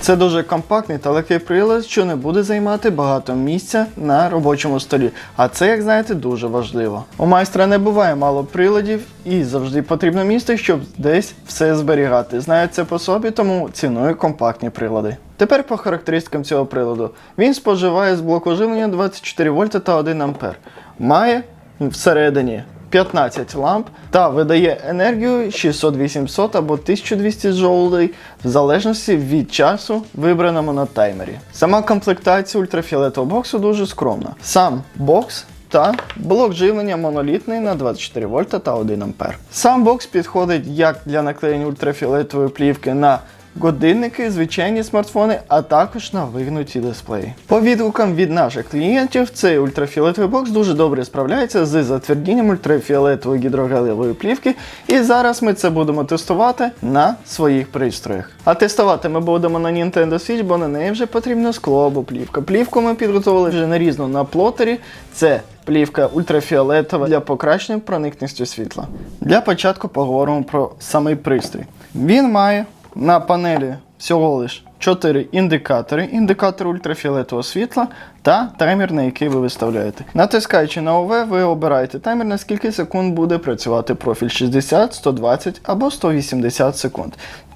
Це дуже компактний та легкий прилад, що не буде займати багато місця на робочому столі. А це, як знаєте, дуже важливо. У майстра не буває мало приладів і завжди потрібно місце, щоб десь все зберігати. Знаю це по собі, тому ціную компактні прилади. Тепер по характеристикам цього приладу. Він споживає з блоку живлення 24 вольта та 1 ампер. Має всередині 15 ламп та видає енергію 600-800 або 1200 джоулей в залежності від часу, вибраному на таймері. Сама комплектація ультрафіолетового боксу дуже скромна. Сам бокс та блок живлення монолітний на 24 вольта та 1 ампер. Сам бокс підходить як для наклеєння ультрафіолетової плівки на годинники, звичайні смартфони, а також на вигнуті дисплеї. По відгукам від наших клієнтів, цей ультрафіолетовий бокс дуже добре справляється з затвердінням ультрафіолетової гідрогелевої плівки, і зараз ми це будемо тестувати на своїх пристроях. А тестувати ми будемо на Nintendo Switch, бо на неї вже потрібно скло або плівка. Плівку ми підготували вже нарізну на плотері. Це плівка ультрафіолетова для покращення проникності світла. Для початку поговоримо про самий пристрій. Він має на панелі всього лиш 4 індикатори, індикатор ультрафіолетового світла та таймер, на який ви виставляєте. Натискаючи на ОВ, ви обираєте таймер, на скільки секунд буде працювати профіль 60, 120 або 180 секунд.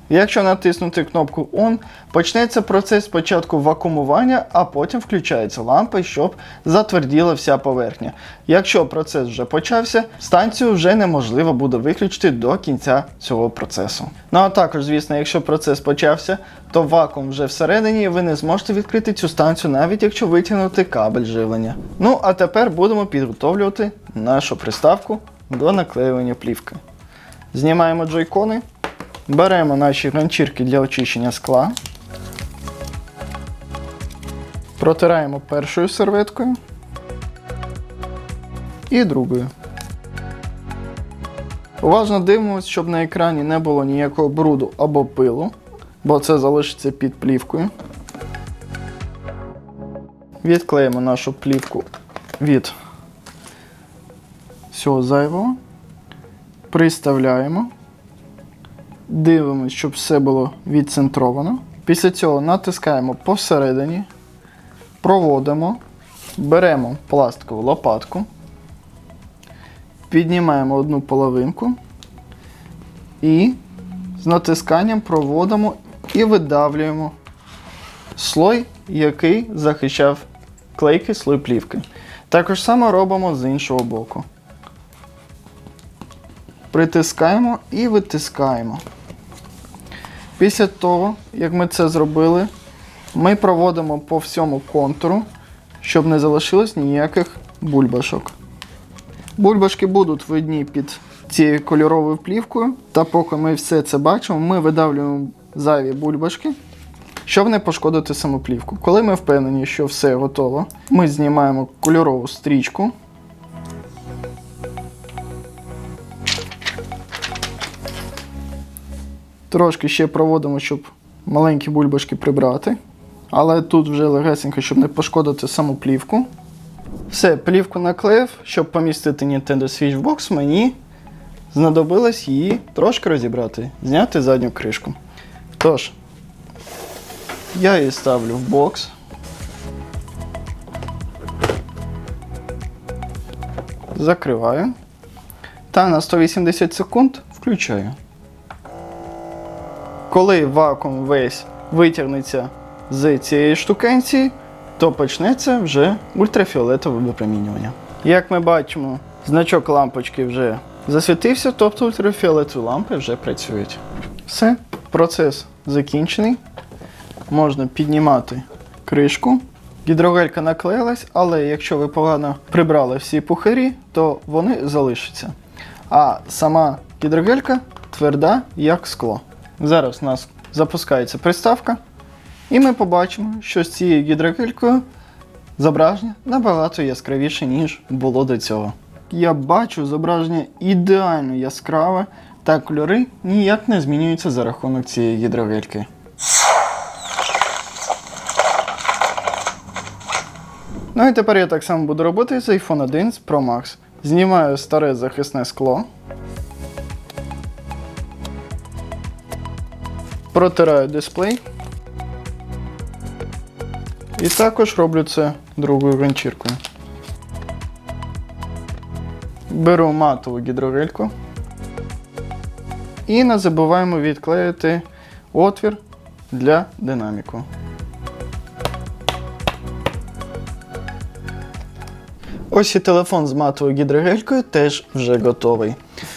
Якщо натиснути кнопку ON, почнеться процес спочатку вакуумування, а потім включаються лампи, щоб затверділа вся поверхня. Якщо процес вже почався, станцію вже неможливо буде виключити до кінця цього процесу. Ну а також, звісно, якщо процес почався, то вакуум вже всередині, і ви не зможете відкрити цю станцію, навіть якщо витягнути кабель живлення. Ну а тепер будемо підготовлювати нашу приставку до наклеювання плівки. Знімаємо джойкони. Беремо наші ганчірки для очищення скла. Протираємо першою серветкою і другою. Уважно дивимося, щоб на екрані не було ніякого бруду або пилу, бо це залишиться під плівкою. Відклеїмо нашу плівку від всього зайвого. Приставляємо. Дивимось, щоб все було відцентровано. Після цього натискаємо посередині, проводимо, беремо пластикову лопатку, піднімаємо одну половинку і з натисканням проводимо і видавлюємо слой, який захищав клейкий слой плівки. Також само робимо з іншого боку. Притискаємо і витискаємо. Після того, як ми це зробили, ми проводимо по всьому контуру, щоб не залишилось ніяких бульбашок. Бульбашки будуть видні під цією кольоровою плівкою. Та поки ми все це бачимо, ми видавлюємо зайві бульбашки, щоб не пошкодити саму плівку. Коли ми впевнені, що все готово, ми знімаємо кольорову стрічку. Трошки ще проводимо, щоб маленькі бульбашки прибрати. Але тут вже легесенько, щоб не пошкодити саму плівку. Все, плівку наклеїв, щоб помістити Nintendo Switch в бокс, мені знадобилось її трошки розібрати, зняти задню кришку. Тож, я її ставлю в бокс. Закриваю. Та на 180 секунд включаю. Коли вакуум весь витягнеться з цієї штукенції, то почнеться вже ультрафіолетове випромінювання. Як ми бачимо, значок лампочки вже засвітився, тобто ультрафіолетові лампи вже працюють. Все, процес закінчений. Можна піднімати кришку. Гідрогелька наклеїлась, але якщо ви погано прибрали всі пухирі, то вони залишаться. А сама гідрогелька тверда, як скло. Зараз у нас запускається приставка, і ми побачимо, що з цією гідрогелькою зображення набагато яскравіше, ніж було до цього. Я бачу зображення ідеально яскраве, та кольори ніяк не змінюються за рахунок цієї гідрогельки. Ну і тепер я так само буду робити з iPhone 11 Pro Max. Знімаю старе захисне скло. Протираю дисплей. І також роблю це другою ганчіркою. Беру матову гідрогельку. І не забуваємо відклеїти отвір для динаміку. Ось і телефон з матовою гідрогелькою теж вже готовий.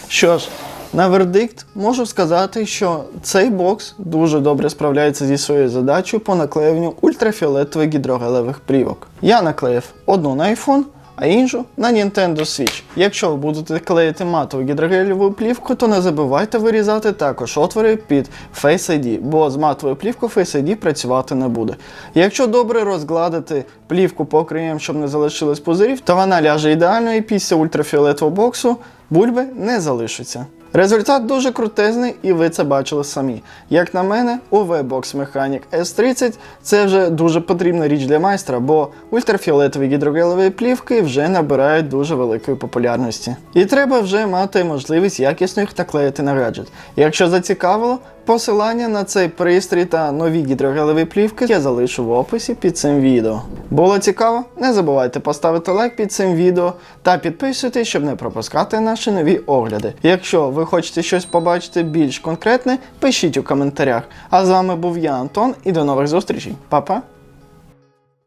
Що ж, на вердикт можу сказати, що цей бокс дуже добре справляється зі своєю задачею по наклеюванню ультрафіолетових гідрогелевих плівок. Я наклеїв одну на iPhone, а іншу на Nintendo Switch. Якщо ви будете клеїти матову гідрогелеву плівку, то не забувайте вирізати також отвори під Face ID, бо з матовою плівкою Face ID працювати не буде. Якщо добре розгладити плівку по краям, щоб не залишилось пузирів, то вона ляже ідеально і після ультрафіолетового боксу бульби не залишиться. Результат дуже крутезний, і ви це бачили самі. Як на мене, UV Box Mechanic S30 це вже дуже потрібна річ для майстра, бо ультрафіолетові гідрогелеві плівки вже набирають дуже великої популярності. І треба вже мати можливість якісно їх наклеїти на гаджет. Якщо зацікавило, посилання на цей пристрій та нові гідрогелеві плівки я залишу в описі під цим відео. Було цікаво? Не забувайте поставити лайк під цим відео та підписуйтесь, щоб не пропускати наші нові огляди. Якщо ви хочете щось побачити більш конкретне, пишіть у коментарях. А з вами був я, Антон, і до нових зустрічей. Па-па!